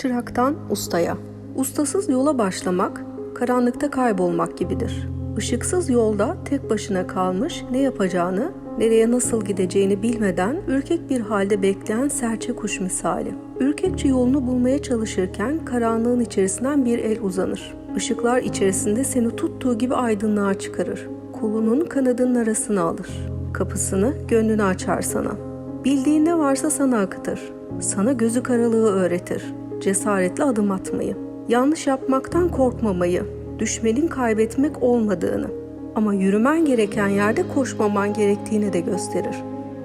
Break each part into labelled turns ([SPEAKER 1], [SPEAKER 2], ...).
[SPEAKER 1] Çıraktan ustaya. Ustasız yola başlamak, karanlıkta kaybolmak gibidir. Işıksız yolda tek başına kalmış ne yapacağını, nereye nasıl gideceğini bilmeden ürkek bir halde bekleyen serçe kuş misali. Ürkekçe yolunu bulmaya çalışırken karanlığın içerisinden bir el uzanır. Işıklar içerisinde seni tuttuğu gibi aydınlığa çıkarır. Kulunun kanadının arasına alır. Kapısını, gönlünü açar sana. Bildiğin ne varsa sana akıtır. Sana gözü karalığı öğretir. Cesaretle adım atmayı. Yanlış yapmaktan korkmamayı. Düşmenin kaybetmek olmadığını. Ama yürümen gereken yerde koşmaman gerektiğini de gösterir.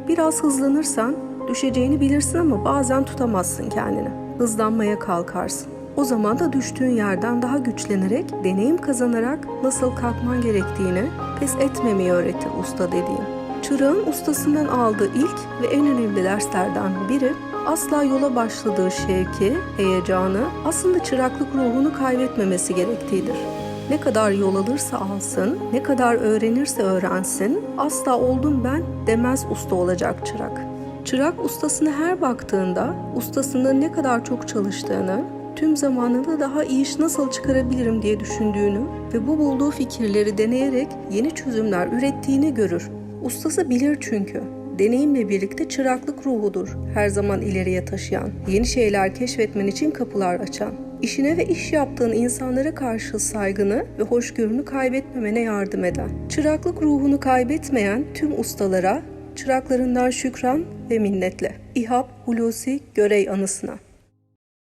[SPEAKER 1] Biraz hızlanırsan düşeceğini bilirsin ama bazen tutamazsın kendini. Hızlanmaya kalkarsın. O zaman da düştüğün yerden daha güçlenerek, deneyim kazanarak nasıl kalkman gerektiğini pes etmemeyi öğretir usta dediğim. Çırağın ustasından aldığı ilk ve en önemli derslerden biri asla yola başladığı şevki, heyecanı, aslında çıraklık ruhunu kaybetmemesi gerektiğidir. Ne kadar yol alırsa alsın, ne kadar öğrenirse öğrensin, asla oldum ben demez usta olacak çırak. Çırak ustasına her baktığında ustasının ne kadar çok çalıştığını, tüm zamanında daha iyi iş nasıl çıkarabilirim diye düşündüğünü ve bu bulduğu fikirleri deneyerek yeni çözümler ürettiğini görür. Ustası bilir çünkü. Deneyimle birlikte çıraklık ruhudur. Her zaman ileriye taşıyan, yeni şeyler keşfetmen için kapılar açan. İşine ve iş yaptığın insanlara karşı saygını ve hoşgörünü kaybetmemene yardım eden. Çıraklık ruhunu kaybetmeyen tüm ustalara çıraklarından şükran ve minnetle. İhab Hulusi Görey anısına.